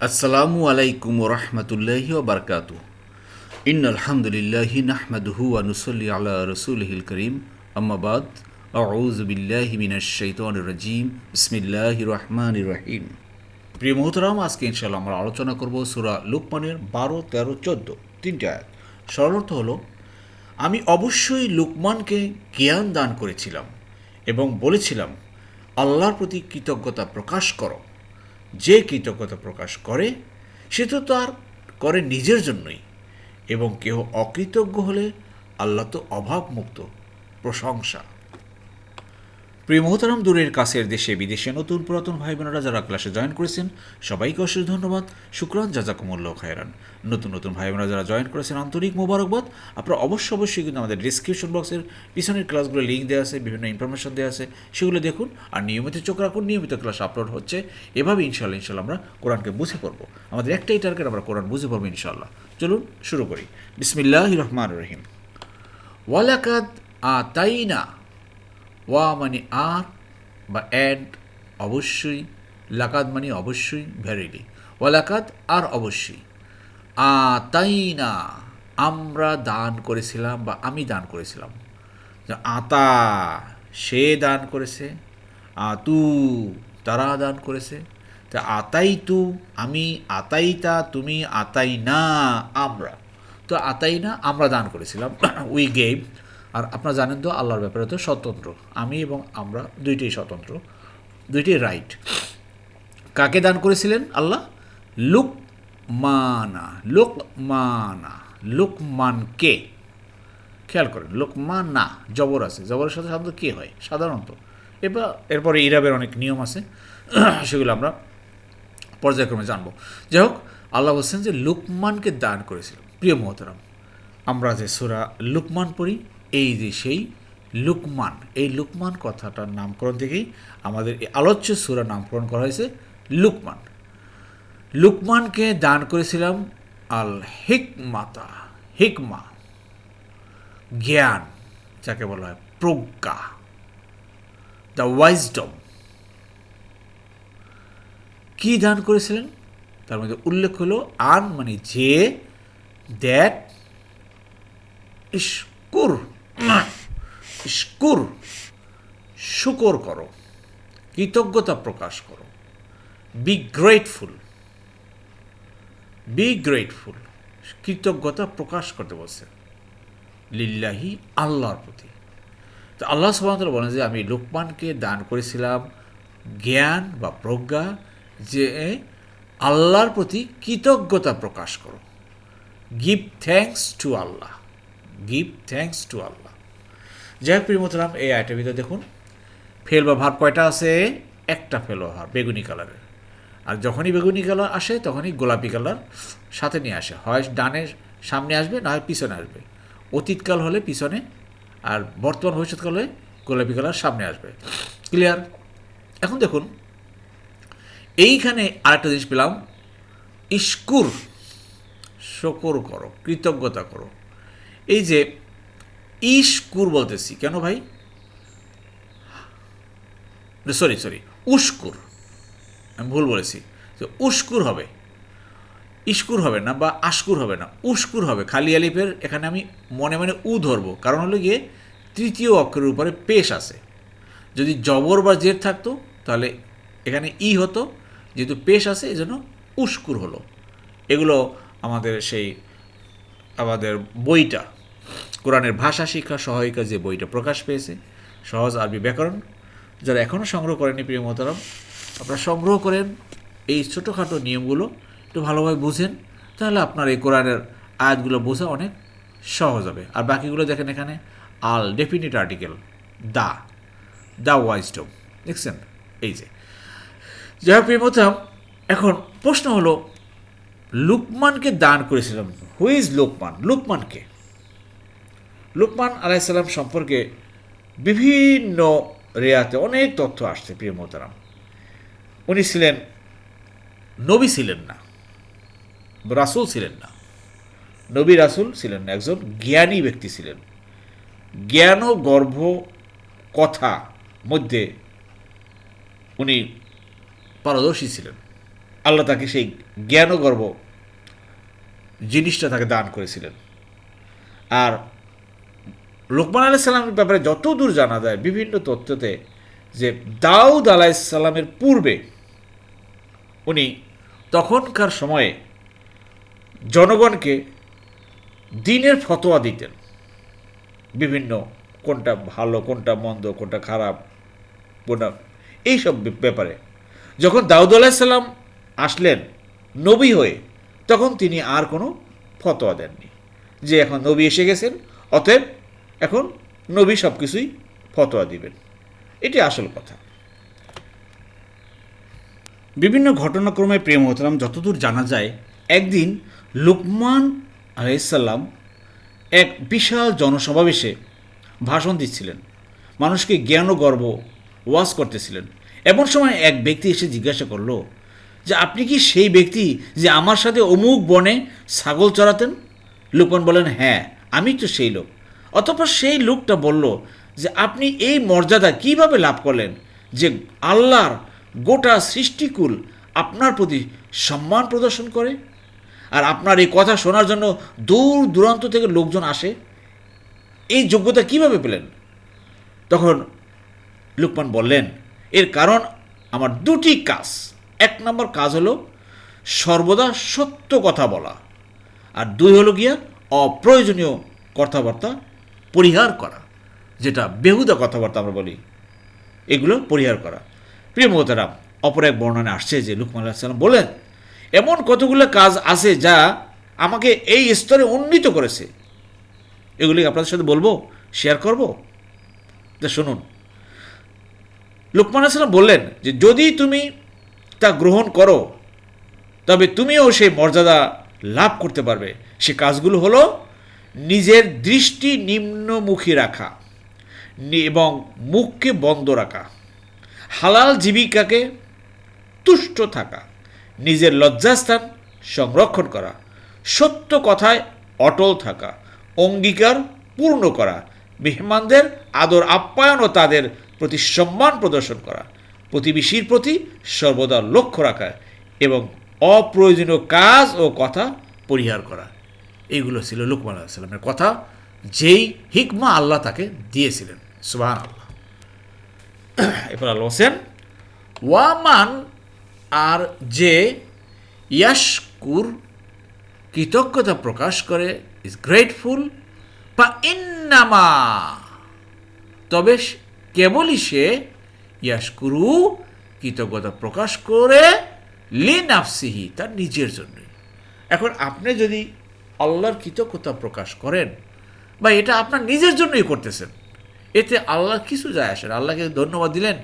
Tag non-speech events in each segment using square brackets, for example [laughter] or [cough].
আসসালামু আলাইকুম রহমতুল্লাহি বারকাত ইন আলহামদুলিল্লাহি নাহমাদুহু ওয়া নুসাল্লি আলা রাসূলিহিল করিম। আম্মাবাদ আউযু বিল্লাহি মিনাশ শাইতানির রাজিম। বিসমিল্লাহির রহমানির রহিম। প্রিয় মোহতরাম, আজকে ইনশাআল্লাহ আমরা আলোচনা করব সুরা লুকমানের বারো, তেরো, চোদ্দ, তিনটে আয়াত। সরলর্থ হলো, আমি অবশ্যই লুকমানকে জ্ঞান দান করেছিলাম এবং বলেছিলাম, আল্লাহর প্রতি কৃতজ্ঞতা প্রকাশ করো। যে কৃতজ্ঞতা প্রকাশ করে, সে তো তার করে নিজের জন্যই। এবং কেউ অকৃতজ্ঞ হলে আল্লাহ তো অভাবমুক্ত, প্রশংসা। প্রিয় মোহতারাম, দূরের কাছের দেশে বিদেশে নতুন পুরাতন ভাই বোনেরা যারা ক্লাসে জয়েন করেছেন, সবাইকে অশেষ ধন্যবাদ। শুক্রান, জাজাকুমুল্লাহ খায়রান। নতুন নতুন ভাই বোনেরা যারা জয়েন করেছেন, আন্তরিক মোবারকবাদ। আপনারা অবশ্য অবশ্যই কিন্তু আমাদের ডিসক্রিপশন বক্সের পিছনের ক্লাসগুলো লিঙ্ক দেওয়া আছে, বিভিন্ন ইনফরমেশন দেওয়া আছে, সেগুলো দেখুন। আর নিয়মিত চোখ রাখুন, নিয়মিত ক্লাস আপলোড হচ্ছে। এভাবে ইনশাল্লাহ ইনশাল্লাহ আমরা কোরআনকে বুঝে পড়ব। আমাদের একটাই টার্গেট আমরা কোরআন বুঝে পড়ব ইনশাল্লাহ চলুন, শুরু করি। বিসমিল্লাহ রহমান রহিম। ওয়ালাকাদ আতাইনা ওয়া মানে আর বা অ্যান্ড অবশ্যই লাকাত মানে অবশ্যই ভ্যারিলি ওয়ালাকাত আর অবশ্যই। আ তাই না আমরা দান করেছিলাম বা আমি দান করেছিলাম। আতা, সে দান করেছে, আতু, তারা দান করেছে। তা আতাই তু আমি আতাইতা, তুমি আতাই না আমরা। তো আতাই না আমরা দান করেছিলাম। [coughs] উই গেভ আর আপনারা জানেন তো আল্লাহর ব্যাপারে তো স্বতন্ত্র। আমি এবং আমরা দুইটাই স্বতন্ত্র। দুইটাই রাইট কাকে দান করেছিলেন আল্লাহ? লুক মানা লোক মানা লোকমানকে। খেয়াল করেন, লোকমান না জবর আছে। জবরের সাথে সাধারণত কে হয়? সাধারণত। এবার এরপরে ইরাবের অনেক নিয়ম আছে। [clears throat] সেগুলো আমরা পর্যায়ক্রমে জানব। যাই হোক, আল্লাহ বলছেন যে লুকমানকে দান করেছিল। প্রিয় মহতরাম, আমরা যে সুরা লুকমান পড়ি এই যে সেই লুকমান, এই লুকমান কথাটার নামকরণ থেকেই আমাদের এই আলোচ্য সুরা নামকরণ করা হয়েছে লুকমান। লুকমানকে দান করেছিলাম আল হিকমাতা, হিকমা, জ্ঞান, যাকে বলা হয় প্রজ্ঞা, দ্য ওয়াইজডম। কি দান করেছিলেন? তার মধ্যে উল্লেখ হলো আন মানে যে, দ্যাট ইস্কুর ইস্কুর শুকর করো, কৃতজ্ঞতা প্রকাশ করো। বি গ্রেটফুল বি গ্রেটফুল কৃতজ্ঞতা প্রকাশ করতে বলছেন লিল্লাহি আল্লাহর প্রতি। তো আল্লাহ সুবাহতাল বলেন যে, আমি লোকমানকে দান করেছিলাম জ্ঞান বা প্রজ্ঞা যে আল্লাহর প্রতি কৃতজ্ঞতা প্রকাশ করো। Give thanks to Allah give thanks to Allah যাই হোক প্রিমতরাম এই আইটের ভিতরে দেখুন। ফেল বা ভার কয়টা আছে? একটা ফেল বা ভার বেগুনি কালারের। আর যখনই বেগুনি কালার আসে, তখনই গোলাপি কালার সাথে নিয়ে আসে। হয় ডানে সামনে আসবে, না হয় পিছনে আসবে। অতীতকাল হলে পিছনে, আর বর্তমান ভবিষ্যৎকাল হলে গোলাপি কালার সামনে আসবে। ক্লিয়ার এখন দেখুন, এইখানে আরেকটা জিনিস পেলাম। ইস্কুর শকর করো, কৃতজ্ঞতা করো। এই যে ইস্কুর বলতেছি কেন ভাই? সরি সরি উস্কুর আমি ভুল বলেছি। যে উস্কুর হবে। ইস্কুর হবে না বা আস্কুর হবে না উস্কুর হবে। খালি আলিফের এখানে আমি মনে মনে উ ধরবো। কারণ হলো গিয়ে তৃতীয় অক্ষরের উপরে পেশ আছে। যদি জবর বা জের থাকতো, তাহলে এখানে ই হতো। যেহেতু পেশ আছে এই জন্য উস্কুর হলো। এগুলো আমাদের সেই, আমাদের বইটা। কোরআনের ভাষা, শিক্ষা সহায়িকা যে বইটা প্রকাশ পেয়েছে, সহজ আরবি ব্যাকরণ, যারা এখনও সংগ্রহ করেনি প্রিয় মহতারাম, আপনারা সংগ্রহ করেন এই ছোটোখাটো নিয়মগুলো, একটু ভালোভাবে বুঝেন, তাহলে আপনার এই কোরআনের আয়াতগুলো বোঝা অনেক সহজ হবে। আর বাকিগুলো দেখেন এখানে, আল definite article, the the wisdom দেখছেন? এই যে। যাই হোক প্রিয় মহতারাম, এখন প্রশ্ন হলো, লুকমানকে দান করেছিলাম হুইজ লোকমান? লুকমানকে লুকমান আলাইসাল্লাম সম্পর্কে বিভিন্ন রেয়াতে অনেক তথ্য আসছে, প্রিয় মোহতারাম। উনি ছিলেন, নবী ছিলেন না, রাসুল ছিলেন না। নবী রাসুল ছিলেন না, একজন জ্ঞানী ব্যক্তি ছিলেন। জ্ঞান ও গর্ভ কথা মধ্যে উনি পারদর্শী ছিলেন। আল্লাহ তাকে সেই জ্ঞান ও গর্ব জিনিসটা তাকে দান করেছিলেন। আর লোকমান আলাহ সাল্লামের ব্যাপারে যত দূর জানা যায় বিভিন্ন তথ্যতে যে দাউদ আলাইসাল্লামের পূর্বে উনি তখনকার সময়ে জনগণকে দিনের ফতোয়া দিতেন। বিভিন্ন কোনটা ভালো, কোনটা মন্দ, কোনটা খারাপ, কোনটা এইসব ব্যাপারে। যখন দাউদ আলাহিসাল্লাম আসলেন নবী হয়ে, তখন তিনি আর কোনো ফতোয়া দেননি। যে এখন নবী এসে গেছেন, অতএব এখন নবী সব কিছুই ফতোয়া দিবেন। এটি আসল কথা। বিভিন্ন ঘটনাক্রমে প্রেম হতরাম যতদূর জানা যায়, একদিন লুকমান আলাইসাল্লাম এক বিশাল জনসমাবেশে ভাষণ দিচ্ছিলেন। মানুষকে জ্ঞান ও গর্ব ওয়াজ করতেছিলেন। এমন সময় এক ব্যক্তি এসে জিজ্ঞাসা করল, যে আপনি কি সেই ব্যক্তি যে আমার সাথে অমুক বনে ছাগল চড়াতেন? লুকমান বলেন হ্যাঁ আমি তো সেই লোক। অতপর সেই লোকটা বলল যে, আপনি এই মর্যাদা কীভাবে লাভ করলেন? যে আল্লাহর গোটা সৃষ্টিকুল আপনার প্রতি সম্মান প্রদর্শন করে? আর আপনার এই কথা শোনার জন্য দূর দূরান্ত থেকে লোকজন আসে? এই যোগ্যতা কীভাবে পেলেন? তখন লুকমান বললেন, এর কারণ আমার দুটি কাজ। এক নম্বর কাজ হলো সর্বদা সত্য কথা বলা। আর দুই হলো গিয়া অপ্রয়োজনীয় কথাবার্তা পরিহার করা, যেটা বেহুদা কথাবার্তা আমরা বলি, এগুলো পরিহার করা। প্রিয় মহতারাম অপর এক বর্ণনা আসছে যে লুকমান আলাহিসাল্লাম বলেন, এমন কতগুলো কাজ আছে যা আমাকে এই স্তরে উন্নীত করেছে? এগুলি আপনাদের সাথে বলব? শেয়ার করব? তা শুনুন, লুকমান আসলাম বললেন যে, যদি তুমি তা গ্রহণ করো, তবে তুমিও সেই মর্যাদা লাভ করতে পারবে। সে কাজগুলো হলো নিজের দৃষ্টি নিম্নমুখী রাখা এবং মুখকে বন্ধ রাখা, হালাল জীবিকাকে তুষ্ট থাকা, নিজের লজ্জাস্থান সংরক্ষণ করা, সত্য কথায় অটল থাকা, অঙ্গীকার পূর্ণ করা, মেহমানদের আদর আপ্যায়ন ও তাদের প্রতি সম্মান প্রদর্শন করা, প্রতিবেশীর প্রতি সর্বদা লক্ষ্য রাখা এবং অপ্রয়োজনীয় কাজ ও কথা পরিহার করা। এইগুলো ছিল লুকমান আলাহিসাল্লামের কথা, যেই হিকমা আল্লাহ তাকে দিয়েছিলেন। সুবাহ আল্লাহ এরপর আল্লাহ হোসেন ওয়ামান আর যে ইয়াশকুর কৃতজ্ঞতা প্রকাশ করে ইজ গ্রেটফুল বা ইন্নামা, তবে কেবলই সে ইয়াশকুরু কৃতজ্ঞতা প্রকাশ করে লিন আফসিহি তার নিজের জন্যই। এখন আপনি যদি আল্লাহর কৃতজ্ঞতা প্রকাশ করেন। বা এটা আপনার নিজের জন্যই করতেছেন। এতে আল্লাহ কিছু যায় আসেন আল্লাহকে ধন্যবাদ দিলেন,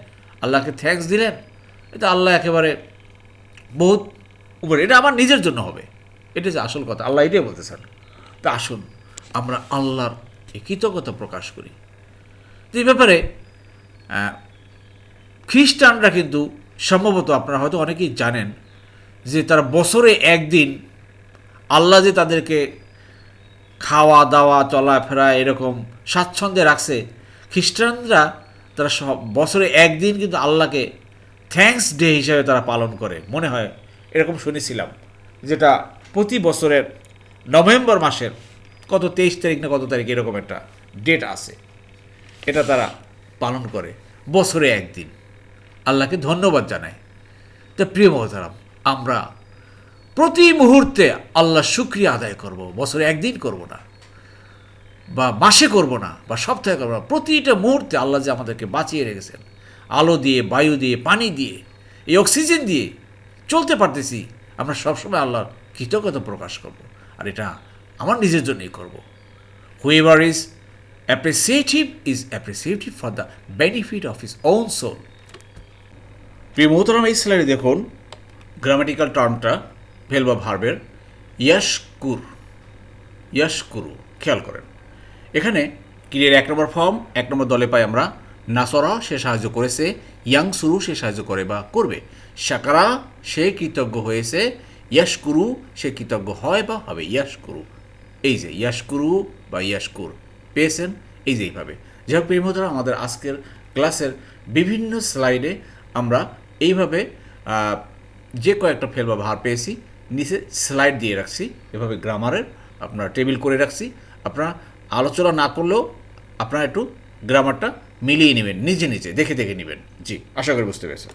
আল্লাহকে থ্যাঙ্কস দিলেন, এটা আল্লাহ একেবারে বহুত উপরে। এটা আমার নিজের জন্য হবে। এটা যে আসল কথা। আল্লাহ এটাই বলতেছেন। তা আসুন, আমরা আল্লাহর কৃতজ্ঞতা প্রকাশ করি। এই ব্যাপারে খ্রিস্টানরা কিন্তু সম্ভবত আপনারা হয়তো অনেকেই জানেন যে তারা বছরে একদিন আল্লাহ যে তাদেরকে খাওয়া, দাওয়া, চলাফেরা এরকম স্বাচ্ছন্দ্যে রাখছে, খ্রিস্টানরা তারা সব বছরে একদিন কিন্তু আল্লাহকে থ্যাঙ্কস ডে হিসাবে তারা পালন করে। মনে হয় এরকম শুনেছিলাম, যেটা প্রতি বছরের নভেম্বর মাসের কত তেইশ তারিখ না কত তারিখ এরকম একটা ডেট আছে। এটা তারা পালন করে, বছরে একদিন। আল্লাহকে ধন্যবাদ জানায় তা প্রিয় মহতারাম, আমরা প্রতি মুহূর্তে আল্লাহ শুক্রিয়া আদায় করব। বছরে একদিন করব না। বা মাসে করব না, বা সপ্তাহে করব না। প্রতিটা মুহূর্তে আল্লাহ যে আমাদেরকে বাঁচিয়ে রেখেছেন। আলো দিয়ে, বায়ু দিয়ে, পানি দিয়ে, এই অক্সিজেন দিয়ে চলতে পারতেছি। আমরা সবসময় আল্লাহর কৃতজ্ঞতা প্রকাশ করব। আর এটা আমার নিজের জন্যই করব। Whoever is appreciative is appreciative for the benefit of his own soul প্রিয় মোহতরাম, এই স্যালারি দেখুন গ্রামাটিক্যাল টার্মটা ভেল বা ভার্বের ইয়াসকুর ইয়াসকুরু খেয়াল করেন। এখানে ক্রিয়ার এক নম্বর ফর্ম, এক নম্বর দলে পাই আমরা নাসরা, সে সাহায্য করেছে ইয়াং সুরু সে সাহায্য করে বা করবে। সাকারা, সে কৃতজ্ঞ হয়েছে ইয়াসকুরু সে কৃতজ্ঞ হয় বা হবে ইয়াসকুরু এই যে ইয়াসকুরু বা ইয়াসকুর পেয়েছেন, এই যে এইভাবে। যাই হোক প্রেমতরা আমাদের আজকের ক্লাসের বিভিন্ন স্লাইডে আমরা এইভাবে যে কয়েকটা ফেল বা ভার পেয়েছি নিচে স্লাইড দিয়ে রাখছি। এভাবে গ্রামারের আপনারা টেবিল করে রাখছি। আপনারা আলোচনা না করলেও আপনারা একটু গ্রামারটা মিলিয়ে নেবেন, নিজে নিজে, দেখে দেখে নেবেন। জি, আশা করি বুঝতে পেরেছেন।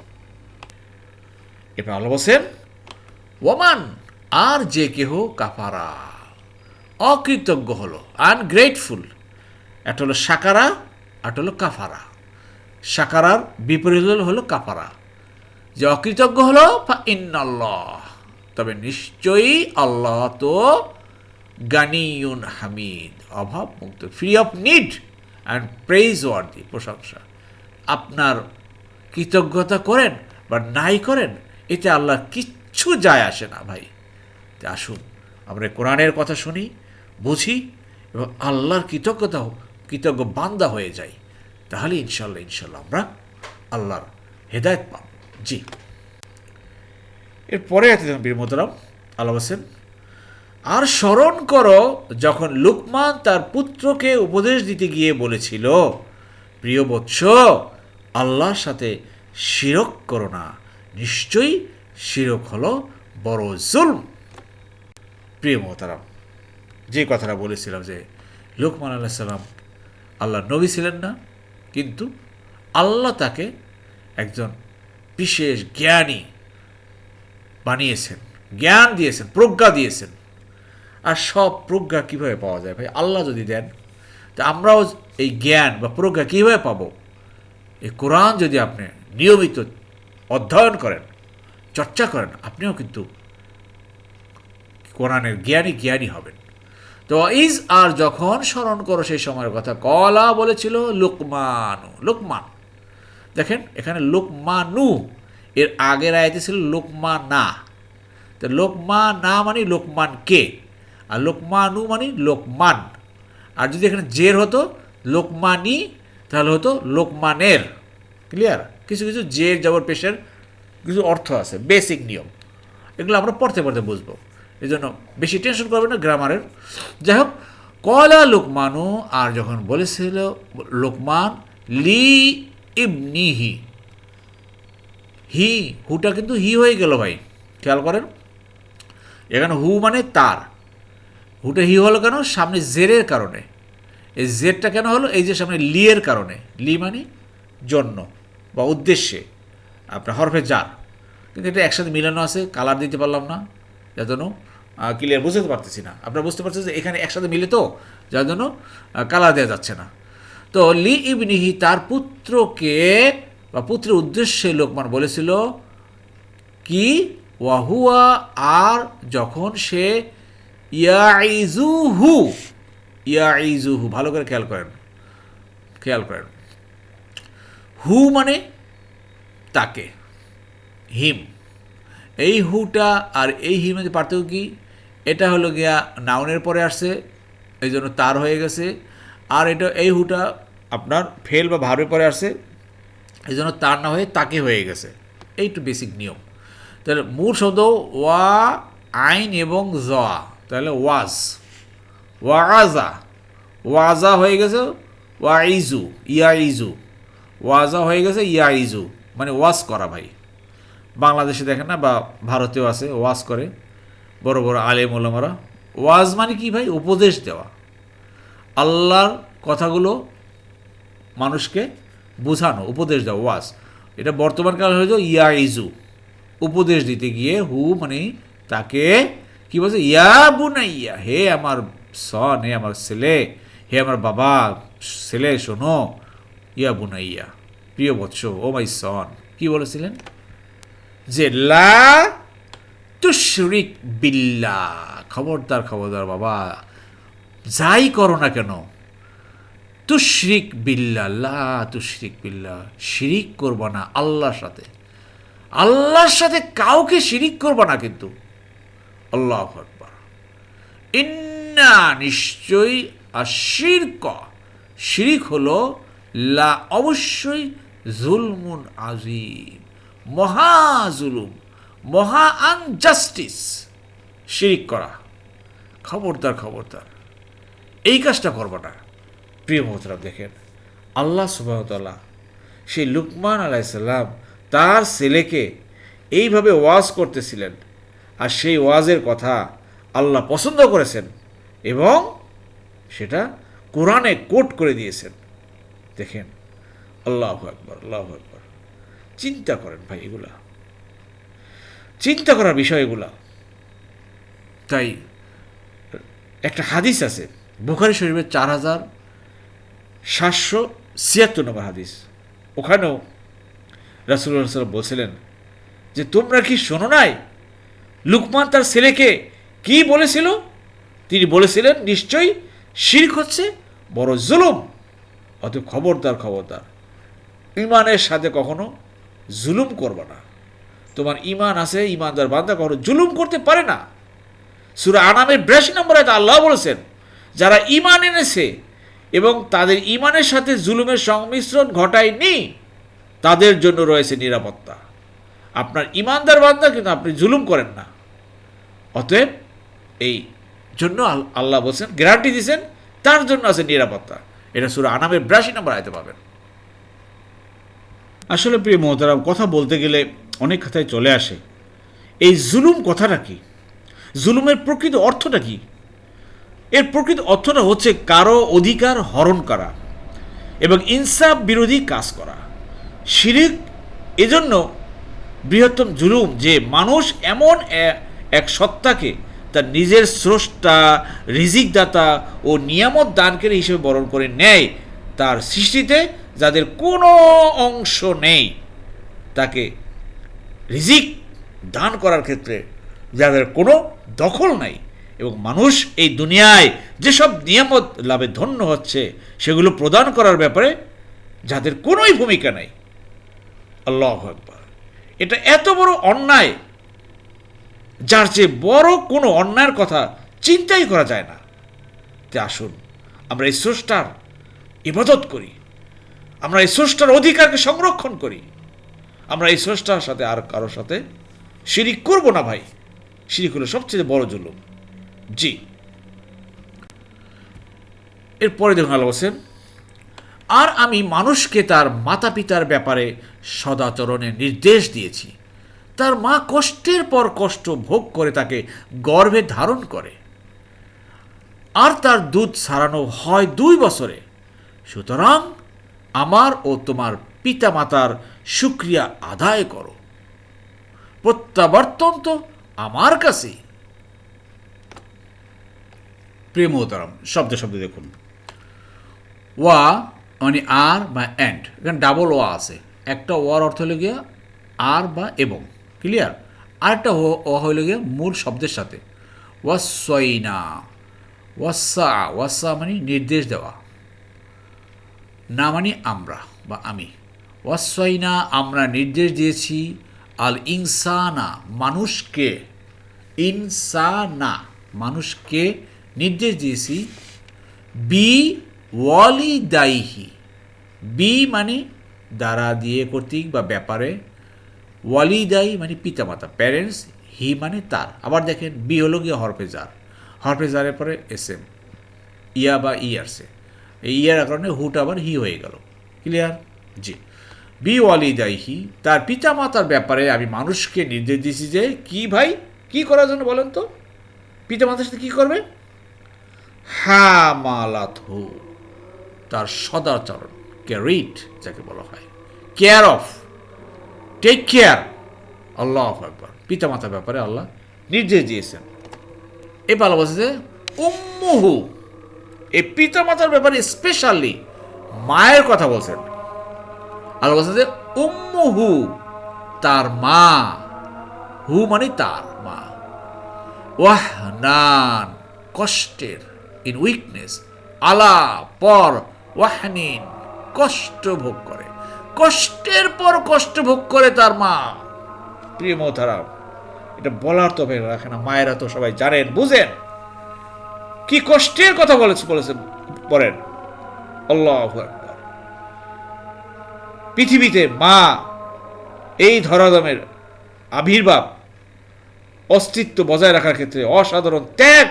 এরপর আল্লাহ বলছেন ওমান, আর যে কেহ কাফারা, অকৃতজ্ঞ হলো আনগ্রেটফুল একটা হলো সাকারা একটা হলো কাফারা। সাকারার বিপরীত হলো কাফারা। যে অকৃতজ্ঞ হলো ইন্নাল্লাহ। তবে নিশ্চয়ই আল্লাহ তো গানিউন হামিদ অভাব মুক্ত free of need and praiseworthy প্রশংসা। আপনার কৃতজ্ঞতা করেন বা নাই করেন, এতে আল্লাহ কিচ্ছু যায় আসে না ভাই। আসুন, আমরা কোরআনের কথা শুনি, বুঝি এবং আল্লাহর কৃতজ্ঞতা, কৃতজ্ঞ বান্দা হয়ে যাই। তাহলে ইনশাল্লাহ ইনশাল্লাহ আমরা আল্লাহর হেদায়ত পাব। জি। এরপরে এত বীর মোতরাম আল্লাহ হোসেন আর স্মরণ করো, যখন লুকমান তার পুত্রকে উপদেশ দিতে গিয়ে বলেছিল, প্রিয় বৎস, আল্লাহর সাথে শিরক করো না, নিশ্চয়ই শিরক হলো বড় জুলম। প্রিয় মোহতারাম, যে কথাটা বলেছিলাম যে লোকমান আল্লাহ সাল্লাম আল্লাহ নবী ছিলেন না, কিন্তু আল্লাহ তাকে একজন বিশেষ জ্ঞানী বানিয়েছেন, জ্ঞান দিয়েছেন, প্রজ্ঞা দিয়েছেন। আর সব প্রজ্ঞা কীভাবে পাওয়া যায় ভাই? আল্লাহ যদি দেন, তা আমরাও এই জ্ঞান বা প্রজ্ঞা কীভাবে পাবো? এই কোরআন যদি আপনি নিয়মিত অধ্যয়ন করেন, চর্চা করেন, আপনিও কিন্তু কোরআনের জ্ঞানী জ্ঞানী হবেন। তো ইজ আর যখন স্মরণ করো সেই সময়ের কথা, কলা বলেছিল লোকমানু, লোকমান। দেখেন এখানে লোকমানু এর আগের আয়তে ছিল লোকমা না তো লোকমা না মানে লোকমান কে আর লোকমানু মানে লোকমান। আর যদি এখানে জের হতো, লোকমানি, তাহলে হতো লোকমানের। ক্লিয়ার কিছু কিছু জের, জবর, পেশের কিছু অর্থ আছে বেসিক নিয়ম। এগুলো আমরা পড়তে পড়তে বুঝব। এই জন্য বেশি টেনশন করবে না গ্রামারের। যাই হোক, কলা লোকমানু, আর যখন বলেছিল লোকমান, লি ইবনিহি হি হুটা কিন্তু হি হয়ে গেল ভাই। খেয়াল করেন। এখানে হু মানে তার। হুটা হি হলো কেন? সামনে জেরের কারণে। এই জেরটা কেন হলো? এই যে সামনে লিয়ের কারণে। লি মানে জন্য বা উদ্দেশ্যে। আপনার হরফে যার। কিন্তু এটা একসাথে মিলানো আছে কালার দিতে পারলাম না, যার জন্য ক্লিয়ার বুঝতে পারতেছি না। আপনারা বুঝতে পারছেন যে এখানে একসাথে মিলে তো, যার জন্য কালার দেওয়া যাচ্ছে না। তো লি ইবনিহি তার পুত্রকে বা পুত্রের উদ্দেশ্যে লোকমান বলেছিল, কি? ওয়াহুয়া, আর যখন সে ইয়াইজুহু ইয়াইজুহু ভালো করে খেয়াল করেন খেয়াল করেন। হু মানে তাকে, হিম। এই হুটা আর এই হিমের পার্থক্য কি? এটা হলো গিয়া নাউনের পরে আসছে, এই জন্য তার হয়ে গেছে। আর এটা এই হুটা আপনার ফেল বা ভাবের পরে আসছে এই জন্য তার না হয়ে তাকে হয়ে গেছে। এইটু বেসিক নিয়ম। তাহলে মূল শব্দ ওয়া, আইন এবং জয়া তাহলে ওয়াজ। ওয়াজা। ওয়াজা হয়ে গেছে ওয়া ইজু ইয়া ইজু ওয়াজা হয়ে গেছে ইয়া ইজু মানে ওয়াজ করা ভাই। বাংলাদেশে দেখেন না বা ভারতেও আছে, ওয়াজ করে। বড় বড় আলেম ওলামারা। ওয়াজ মানে কি ভাই? উপদেশ দেওয়া। আল্লাহর কথাগুলো মানুষকে বোঝানো, উপদেশ দেওয়া ওয়াস এটা বর্তমান কালে হয়েছে ইয়া ইজু উপদেশ দিতে গিয়ে হু মানে তাকে, কি বলছে? ইয়া বুনাইয়া, হে আমার সন হে আমার ছেলে, হে আমার বাবা, ছেলে, শোনো। ইয়া বুনাইয়া, প্রিয় বৎস, ও মাই সন কি বলেছিলেন? যে, লা তুশরিক বিল্লা খবরদার খবরদার বাবা, যাই করো না কেন তুশরিক বিল্লা লা তুশরিক বিল্লা শিরিক করবা না আল্লাহর সাথে। আল্লাহর সাথে কাউকে শিরিক করবা না কিন্তু। আল্লাহ আকবার। ইন্না নিশ্চয়ই আশিরক শিরিক হলো, লা অবশ্যই জুলমুন আজিম মহা জুলুম, মহা আনজাস্টিস শিরিক করা। খবরদার খবরদার। এই কাজটা করব না। প্রিয় মোহতরাম, দেখেন, আল্লাহ সুবাহতাল্লাহ সেই লুকমান আলাইসাল্লাম তার ছেলেকে এইভাবে ওয়াজ করতেছিলেন আর সেই ওয়াজের কথা আল্লাহ পছন্দ করেছেন এবং সেটা কোরআনে কোট করে দিয়েছেন। দেখেন, আল্লাহ একবার আল্লাহ একবার চিন্তা করেন ভাই এগুলা। চিন্তা করার বিষয় এগুলা। তাই একটা হাদিস আছে, বুখারি শরীফের চার হাজার সাতশো ছিয়াত্তর নম্বর হাদিস। ওখানেও রাসুল্লাহ সাল্লাম বলছিলেন যে, তোমরা কি শোনো নাই? লুকমান তার ছেলেকে কি বলেছিল? তিনি বলেছিলেন, নিশ্চয়ই শির্ক হচ্ছে, বড় জুলুম। অত খবরদার খবরদার। ইমানের সাথে কখনো জুলুম করবে না। তোমার ইমান আছে ইমানদার বান্দা কখনো জুলুম করতে পারে না। সুরা আনামের বিরাশি নম্বরে আল্লাহ বলেছেন, যারা ইমান এনেছে এবং তাদের ইমানের সাথে জুলুমের সংমিশ্রণ ঘটায়নি, তাদের জন্য রয়েছে নিরাপত্তা। আপনার ইমানদার বান্দা কিন্তু আপনি জুলুম করেন না। অতএব এই জন্য আল্লাহ বলছেন গ্যারান্টি দিয়েছেন, তার জন্য আছে নিরাপত্তা। এটা সুরা আনামের বিরাশি নম্বর আয়তে পাবেন। আসলে প্রিয় মহতারাম, কথা বলতে গেলে অনেক কথায় চলে আসে। এই জুলুম কথাটা কি? জুলুমের প্রকৃত অর্থটা কি? এর প্রকৃত অর্থটা হচ্ছে কারও অধিকার হরণ করা এবং ইনসাফ বিরোধী কাজ করা। শিরিক এজন্য বৃহত্তম জুলুম যে মানুষ এমন এক সত্তাকে তার নিজের স্রষ্টা, রিজিকদাতা ও নিয়ামত দানকারী হিসেবে বরণ করে নেয় তার সৃষ্টিতে, যাদের কোনো অংশ নেই তাকে রিজিক দান করার ক্ষেত্রে, যাদের কোনো দখল নাই এবং মানুষ এই দুনিয়ায় যেসব নিয়ামত লাভে ধন্য হচ্ছে, সেগুলো প্রদান করার ব্যাপারে যাদের কোনোই ভূমিকা নাই। আল্লাহ একবার এটা এত বড় অন্যায়, যার চেয়ে বড় কোনো অন্যায়ের কথা চিন্তাই করা যায় না। তে আসুন, আমরা এই স্রষ্টার ইবাদত করি, আমরা এই স্রষ্টার অধিকারকে সংরক্ষণ করি, আমরা এই স্রষ্টার সাথে আর কারোর সাথে সিঁড়ি করব না ভাই। শিরিক হলো সবচেয়ে বড় জুলুম। জি। এরপরে দেখুন আল্লাহ বলছেন, আর আমি মানুষকে তার মাতা পিতার ব্যাপারে সদাচরণের নির্দেশ দিয়েছি। তার মা কষ্টের পর কষ্ট ভোগ করে তাকে গর্ভে ধারণ করে। আর তার দুধ ছাড়ানো হয় দুই বছরে। সুতরাং আমার ও তোমার পিতামাতার সুক্রিয়া আদায় করো। প্রত্যাবর্তন তো আমার কাছেই। প্রিয় মোহতারাম, শব্দ শব্দ দেখুন। ওয়া মানে আর বা অ্যান্ড এখানে ডাবল ওয়া আছে। একটা ওয়ার অর্থ হলো গিয়া আর বা এবং ক্লিয়ার আরেকটা ও হইল গিয়া মূল শব্দের সাথে। ওয়াসইনা ওয়াসা ওয়াসা মানে নির্দেশ দেওয়া। না মানে আমরা বা আমি। ওয়াসইনা আমরা নির্দেশ দিয়েছি। আল ইনসানা, মানুষকে। ইনসানা, মানুষকে নির্দেশ দিয়েছি, বি ওয়ালিদাইহি। বি মানে দ্বারা দিয়ে কর্তৃক বা ব্যাপারে। ওয়ালিদাই মানে পিতামাতা, প্যারেন্টস, হি মানে তার। আবার দেখেন, বি হলো গিয়ে হরফেজার। হরফেজারের পরে এস এম। ইয়া বা ই আসছে এই ইয়ার কারণে হুট আবার হি হয়ে গেল। ক্লিয়ার? জি। বি ওয়ালি ওয়ালিদাইহি, তার পিতামাতার ব্যাপারে আমি মানুষকে নির্দেশ দিয়েছি যে, কি ভাই? কি করার জন্য বলেন তো? পিতামাতার সাথে কী করবে? হামালাথু, তার সদাচরণ ক্যারিট যাকে বলা হয়। Care of take care Allah একবার পিতামাতার ব্যাপারে আল্লাহ নির্দেশ দিয়েছেন। এ বলছে যে উম্মুহু এই পিতামাতার ব্যাপারে স্পেশালি মায়ের কথা বলছেন। আল্লাহ বলছে যে উম্মুহু, তার মা, হু মানে তার মা। ওয়াহ নান কষ্টের ইন উইকনেস আলা, পর, ওয়াহনিন, কষ্ট ভোগ করে। কষ্টের পর কষ্ট ভোগ করে তার মা। প্রিয় মোতারাম এটা বলার তো ভাই রাখে না, মায়েরা তো সবাই জানেন, বুঝেন। কি কষ্টের কথা বলেছে বলেছেন বলেন। আল্লাহ পৃথিবীতে মা, এই ধরাদমের আবির্ভাব, অস্তিত্ব বজায় রাখার ক্ষেত্রে অসাধারণ ত্যাগ,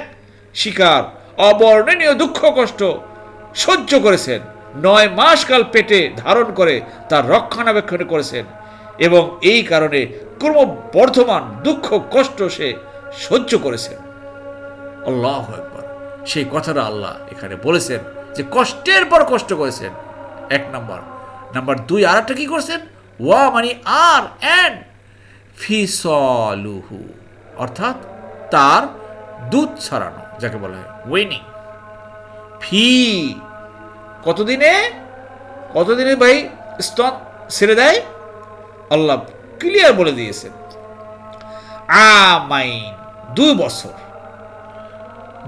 শিকার অবর্ণনীয় দুঃখ কষ্ট সহ্য করেছেন। নয় মাস কাল পেটে ধারণ করে তার রক্ষণাবেক্ষণ করেছেন এবং এই কারণে ক্রমবর্ধমান দুঃখ কষ্ট সে সহ্য করেছেন। আল্লাহ একবার সেই কথাটা আল্লাহ এখানে বলেছেন যে কষ্টের পর কষ্ট করেছেন। এক নাম্বার। নাম্বার দুই আর একটা কি করছেন? ওয়া মানে আর অ্যান্ড ফিসলুহু, অর্থাৎ তার দুধ ছড়ানো। যাকে বলা হয় ওয়েনিং ফি। কতদিনে? কতদিনে ভাই স্তন ছেড়ে দেয়? আল্লাহ ক্লিয়ার বলে দিয়েছেন। আমাইন। দুই বছর।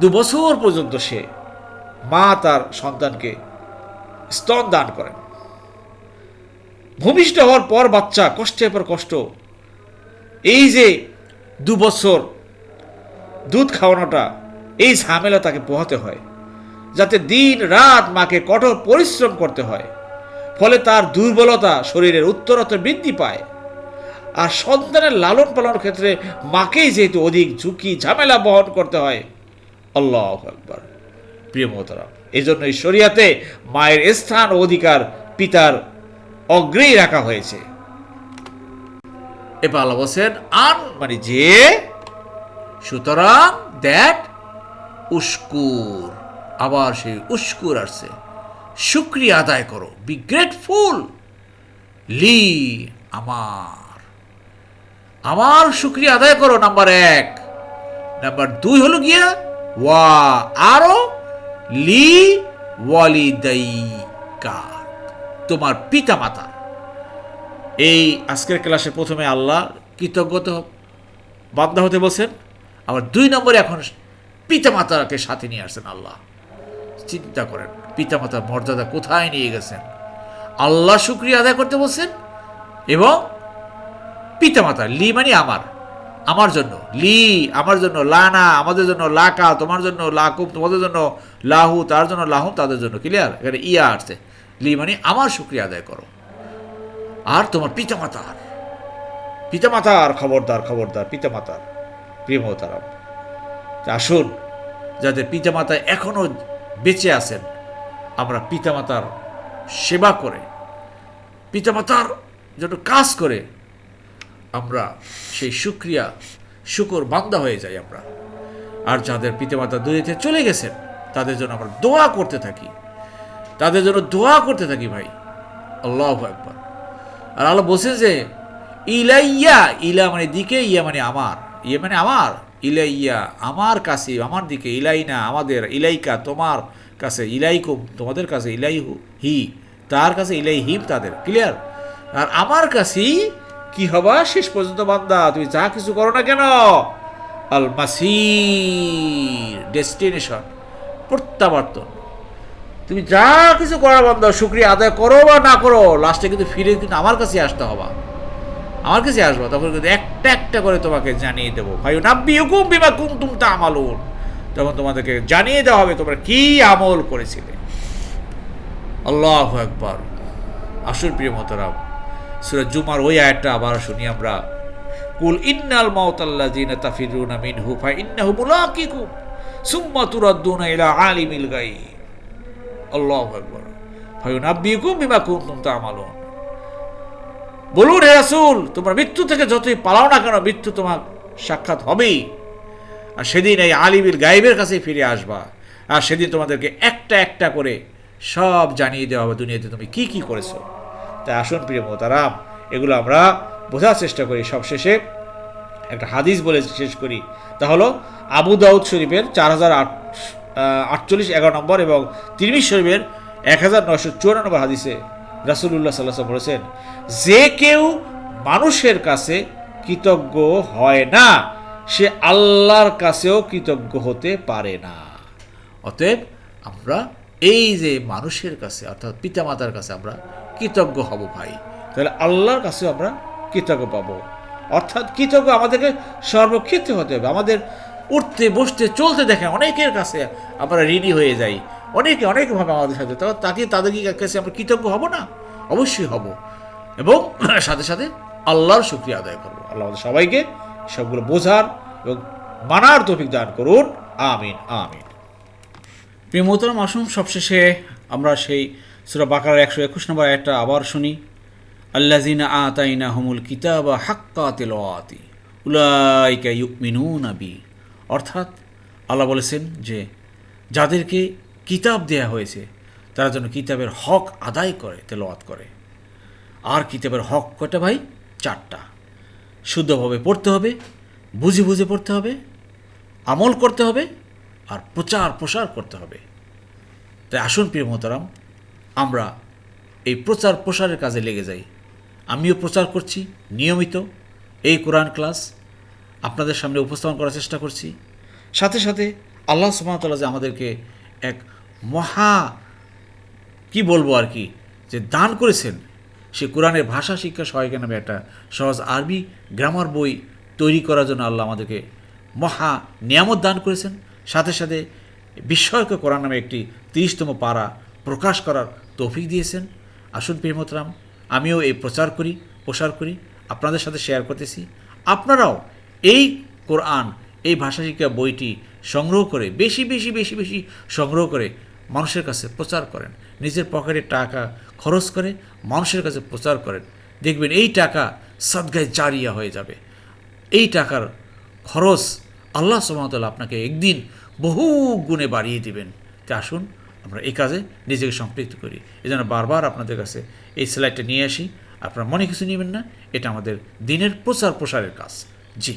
দু বছর পর্যন্ত সে মা তার সন্তানকে স্তন দান করেন। ভূমিষ্ঠ হওয়ার পর বাচ্চা কষ্টের পর কষ্ট। এই যে দু বছর দুধ খাওয়ানোটা এই ঝামেলা তাকে পোহাতে হয়, যাতে দিন রাত মাকে কঠোর পরিশ্রম করতে হয়, ফলে তার দুর্বলতা শরীরের উত্তরোত্তর বৃদ্ধি পায়। আর সন্তানের লালন পালনের ক্ষেত্রে মাকেই যেহেতু অধিক ঝুঁকি, ঝামেলা বহন করতে হয়, আল্লাহ একবার প্রিয় মোহতারাম এই জন্য এই শরিয়াতে মায়ের স্থান ও অধিকার পিতার অগ্রেই রাখা হয়েছে। এবার আল্লাহ বলছেন, আন মানে যে, সুতরাং দ্যাট উস্কুর। আবার সেই উস্কুর আসছে। শুক্রিয়া আদায় করো বি গ্রেটফুল লি আমার। আমার শুক্রিয়া আদায় করো, নাম্বার এক। নাম্বার দুই হলো গিয়া, ওয়া আরও, লি ওয়ালি ওয়ালিদাইকা। তোমার পিতা মাতা এই আজকের ক্লাসে প্রথমে আল্লাহ কৃতজ্ঞতা বাধ্য হতে বলছেন। আবার দুই নম্বরে এখন পিতামাতাকে সাথে নিয়ে আসছেন আল্লাহ। চিন্তা করেন, পিতামাতার মর্যাদা কোথায় নিয়ে গেছেন? আল্লাহ শুক্রিয়া আদায় করতে বলছেন, এবং পিতামাতা, লি মানে আমার আমার জন্য, লি আমার জন্য, লানা আমাদের জন্য, লাকা তোমার জন্য লাকুম তোমাদের জন্য, লাহু তার জন্য, লাহুম তাদের জন্য, ক্লিয়ার? এখানে ইয়া আসছে। লি মানে আমার শুক্রিয়া আদায় করো। আর তোমার পিতামাতার পিতামাতার খবরদার খবরদার, পিতামাতার তা আসুন, যাদের পিতামাতা এখনও বেঁচে আছেন, আমরা পিতামাতার সেবা করে, পিতামাতার জন্য কাজ করে, আমরা সেই সুক্রিয়া, শুকর বান্দা হয়ে যাই আমরা। আর যাদের পিতামাতা দূরেতে চলে গেছেন, তাদের জন্য আমরা দোয়া করতে থাকি। তাদের জন্য দোয়া করতে থাকি ভাই। আল্লাহ একবার আর আল্লাহ বলছে যে, ইলাইয়া, ইলা মানে দিকে, ইয়া মানে আমার। ইয়ে মানে আমার। ইলাইয়া, আমার কাছে, আমার দিকে, ইলাইনা, আমাদের, ইলাইকা, তোমার কাছে, ইলাইকুম, তোমাদের কাছে ইলাইহু, হি, তার কাছে ইলাই হিম তাদের ক্লিয়ার আর আমার কাছেই কি হবা? শেষ পর্যন্ত বান্দা, তুমি যা কিছু করো না কেন? আল মাসির ডেস্টিনেশন, প্রত্যাবর্তন। তুমি যা কিছু করার বান্দা, শুক্রিয়া আদায় করো বা না করো লাস্টে কিন্তু ফিরে কিন্তু আমার কাছে আসতে হবা। আমার কাছে আসব, তখন একটা একটা করে তোমাকে জানিয়ে দেবো। ভাই নাব্বি হুকুম বিমা কুম তা আমালুন তখন তোমাদেরকে জানিয়ে দেওয়া হবে তোমরা কি আমল করেছিলে। আল্লাহ একবার আসুন প্রিয় মতরাম সুরজ জুমার ওই আয়াতটা আবার শুনি আমরা। কুল ইন্নাল মাউতাল্লা জিনা তাফিরুনা মিনহু ফা ইন্নাহু মুলাকিকুম সুম্মা তুরাদ্দুনা ইলা আলিমিল গায়ব আল্লাহু আকবার। ফায়ুনাব্বিকুম বিমা কুনতুম তা'মালুন। বলুন হে রাসূল, তোমরা মৃত্যু থেকে যতই পালাও না কেন, মৃত্যু তোমার সাক্ষাৎ হবেই। আর সেদিন এই আলিবিল গাইবের কাছে ফিরে আসবা। আর সেদিন তোমাদেরকে একটা একটা করে সব জানিয়ে দেওয়া হবে দুনিয়াতে তুমি কি কি করেছ। তাই আসুন প্রিয় মোতারাম এগুলো আমরা বোঝার চেষ্টা করি। সবশেষে একটা হাদিস বলে শেষ করি। তা হলো, আবু দাউদ শরীফের চার হাজার আট আটচল্লিশ, এগারো নম্বর এবং তিরমিশ শরীফের এক হাজার নয়শো চুয়ান্ন নম্বর হাদিসে রাসুল্লাহ সাল্লাহ বলেছেন, যে কেউ মানুষের কাছে কৃতজ্ঞ হয় না, সে আল্লাহর কাছেও কৃতজ্ঞ হতে পারে না। অতএব আমরা এই যে মানুষের কাছে, অর্থাৎ পিতামাতার কাছে আমরা কৃতজ্ঞ হব ভাই। তাহলে আল্লাহর কাছে আমরা কৃতজ্ঞ পাবো। অর্থাৎ কৃতজ্ঞ আমাদেরকে সর্বক্ষেত্রে হতে হবে। আমাদের উঠতে, বসতে, চলতে দেখে অনেকের কাছে আমরা ঋণী হয়ে যাই। অনেকে অনেকভাবে আমাদের সাথে। তো তাকে তাদের কাছে আমরা কৃতজ্ঞ হব না? অবশ্যই হব। এবং সাথে সাথে আল্লাহর শুক্রিয়া আদায় করব। আল্লাহ আমাদের সবাইকে সবগুলো বোঝার এবং মানার তৌফিক দান করুন। আমিন আমিন। প্রিয় মোহতরম আসুন সবশেষে আমরা সেই সুরা বাকার একশো একুশ নম্বর একটা আবার শুনি। আল্লাজিনা আতাইনা হুমুল কিতাবা হাক্কা তেলোয়াতি উলাইকা ইউমিনুনা বি। অর্থাৎ আল্লাহ বলেছেন যে, যাদেরকে কিতাব দেয়া হয়েছে, তারা যেন কিতাবের হক আদায় করে তেলোয়াত করে। আর কিতাবের হক কয়টা ভাই? চারটা। শুদ্ধভাবে পড়তে হবে, বুঝে বুঝে পড়তে হবে, আমল করতে হবে, আর প্রচার প্রসার করতে হবে। তাই আসুন প্রিয় মহতারাম, আমরা এই প্রচার প্রসারের কাজে লেগে যাই। আমিও প্রচার করছি, নিয়মিত, এই কোরআন ক্লাস আপনাদের সামনে উপস্থাপন করার চেষ্টা করছি। সাথে সাথে আল্লাহ সুমতলা যে আমাদেরকে এক মহা, কি বলব আর কি, যে দান করেছেন। সে কোরআনের ভাষা শিক্ষা সহায়িকা নামে একটা সহজ আরবি গ্রামার বই তৈরি করার জন্য আল্লাহ আমাদেরকে মহা নিয়ামত দান করেছেন। সাথে সাথে বিস্ময়কে কোরআন নামে একটি তিরিশতম পাড়া প্রকাশ করার তৌফিক দিয়েছেন। আসুন প্রিয়মতরাম আমিও এই প্রচার করি, প্রসার করি, আপনাদের সাথে শেয়ার করতেছি। আপনারাও এই কোরআন, এই ভাষা শিক্ষা বইটি সংগ্রহ করে, বেশি বেশি বেশি বেশি সংগ্রহ করে মানুষের কাছে প্রচার করেন। নিজের পকেটে টাকা খরচ করে মানুষের কাছে প্রচার করেন। দেখবেন এই টাকা সদগায় জারিয়া হয়ে যাবে। এই টাকার খরচ আল্লাহ সুমতল্লাহ আপনাকে একদিন বহু গুণে বাড়িয়ে দিবেন। তা আসুন, আমরা এই কাজে নিজেকে সম্পৃক্ত করি। এই জন্য বারবার আপনাদের কাছে এই স্লাইডটা নিয়ে আসি। আপনারা মনে কিছু নেবেন না, এটা আমাদের দিনের প্রচার প্রসারের কাজ। জি।